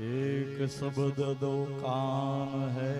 एक शब्द दो कान है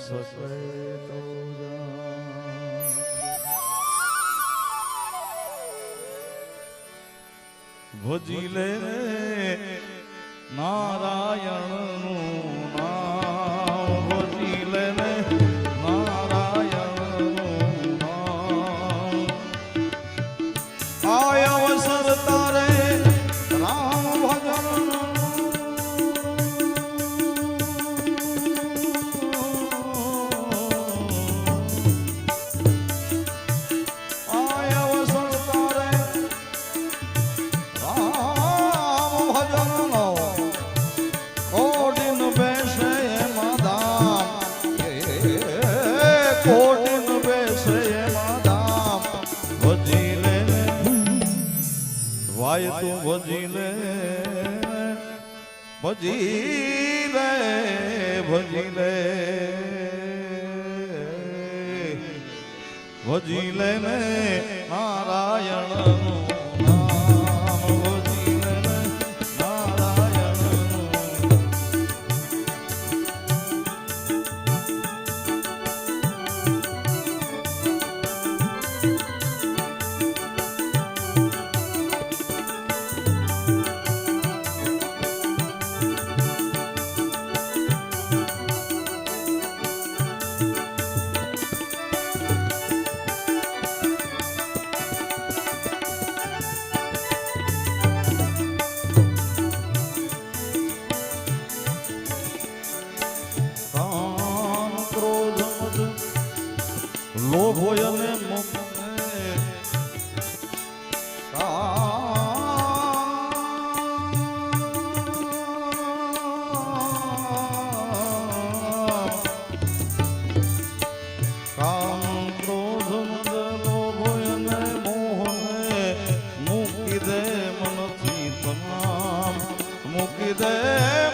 સસવેતો ભજી લે નારાયણ વાય તું ભજી લે ભજી લે ભજી લે ભજી લે ને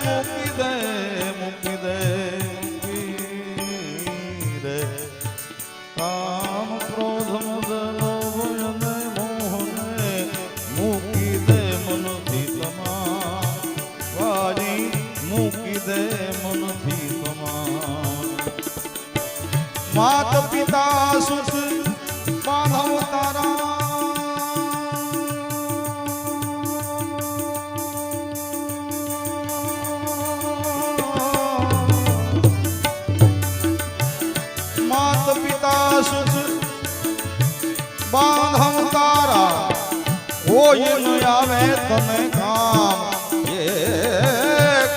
મૂકી દે કોઈ ન આવે તમે કામ. એ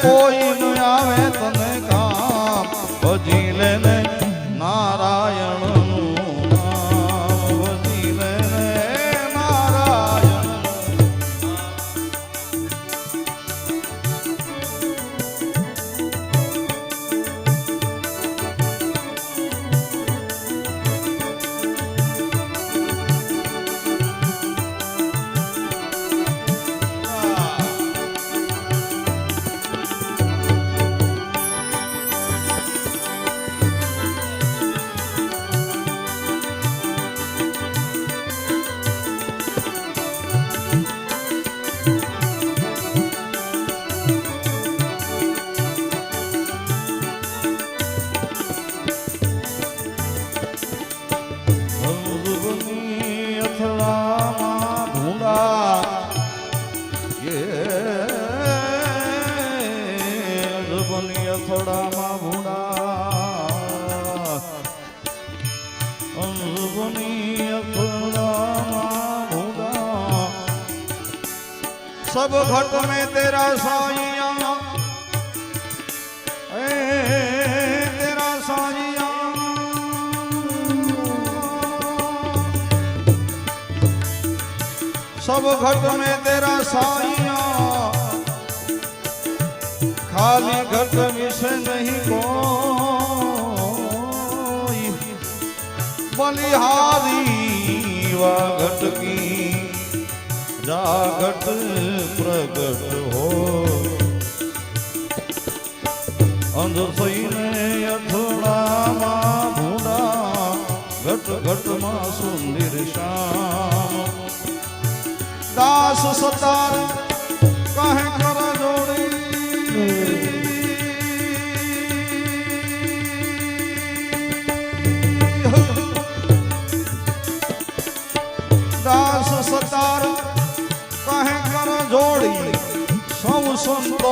કોઈ ન આવે તમે કામ. ભજી લે ને सब घट में तेरा साइया तेरा साइया सब घट में तेरा साइया खाली घट विषय नहीं को बलिहारी व घट की જાગટ પ્રગટ હો અંધ થઈને અથડામાં ભૂડા ઘટ ઘટમાં સુંદર શામ દાસ સતાર કહે કર જોડી દાસ સતાર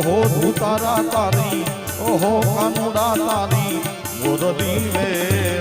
ઓહો ધૂતારા તારી ઓહો કાનુડા તારી મોરલી વેરણ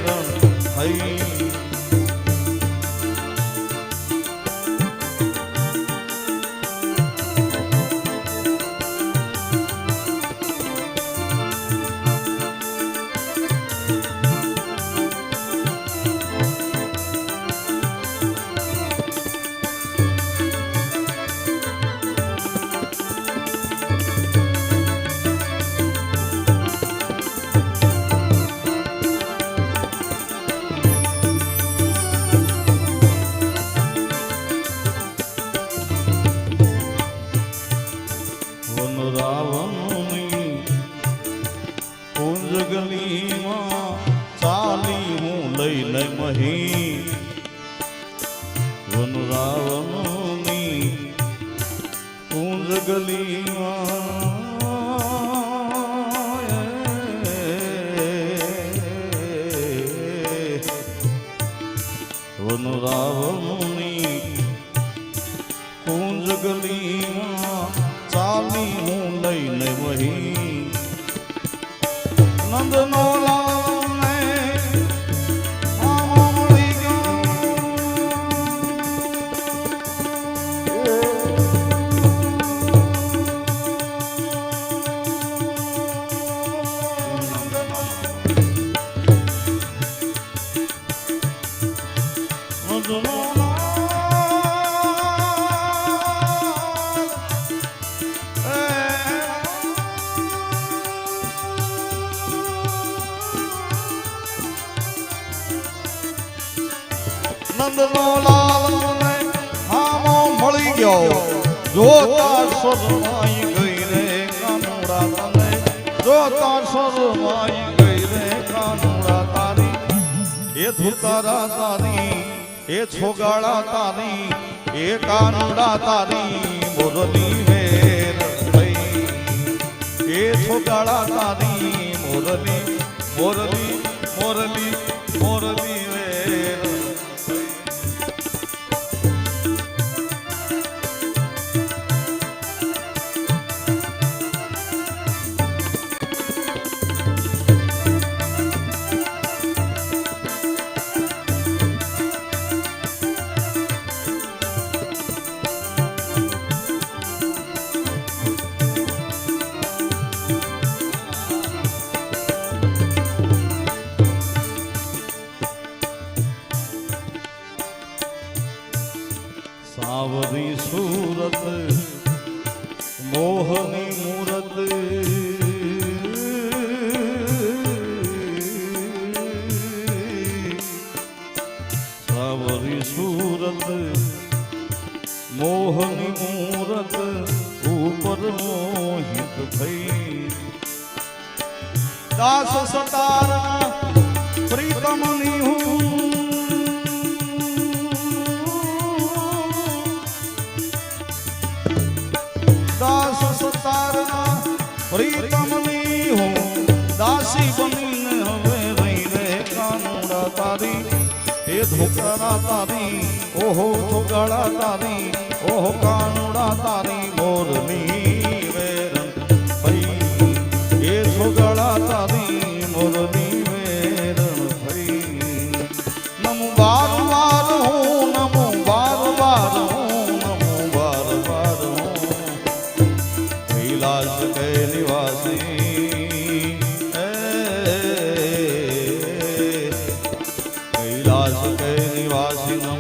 વનરાવણની કુંજ ગલીમાં નંદનો લાલ મને હામો મળી ગયો જોતા શરમાઈ ગઈ રે કાનુડા તને જોતા શરમાઈ ગઈ રે કાનુડા તારી. એ ધુતારા તારી, એ છોગાળા તારી એ કાનુડા તારી મોરલી વેર એ છોગાળા મોરલી મોરલી મોરલી વેર થઈ દાસ સતાર, પ્રીતમની હું. દાસ પ્રીતમની હું. દાસી બનીને હવે રહી રે કાનુડા તારી, એ ધોકરા તારી, ઓહો ધોગાળા તારી, ઓહો કાનુડા તારી, મોરની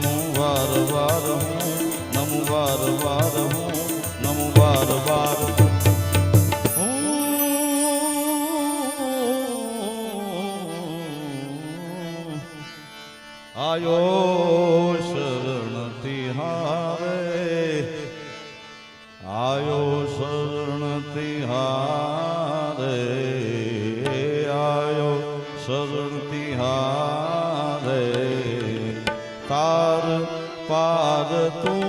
હું વાર વાર હું નમો વાર વાર હું નમો વાર વાર આયો तू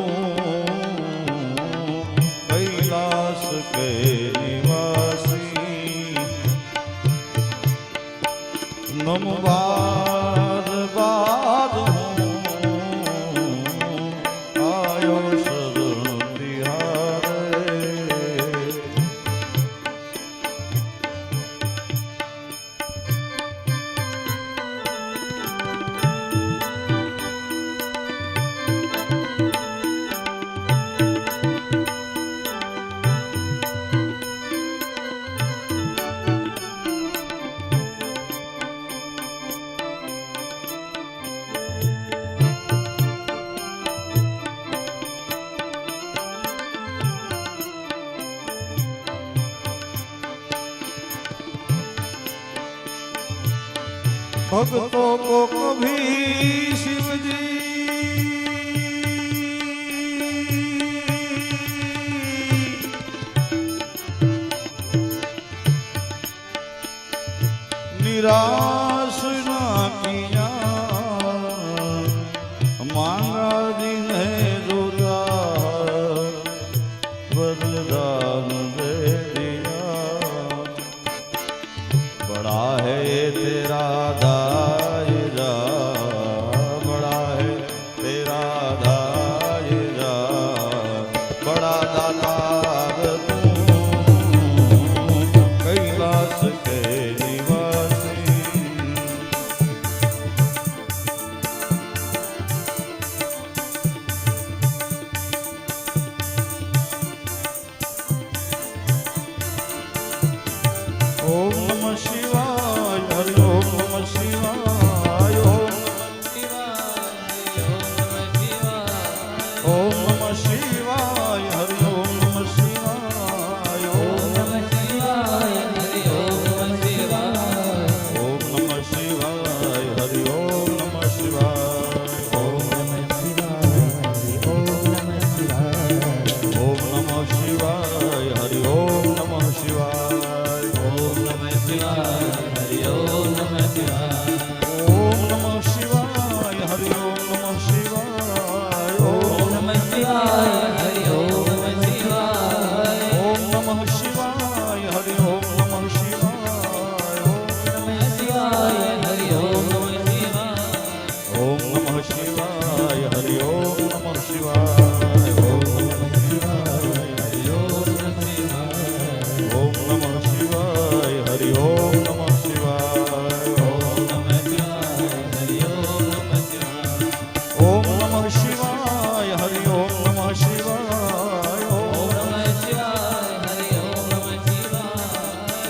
ભગતો કોક ભી શિવજી. નિરા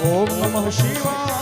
ઓમ નમઃ શિવાય.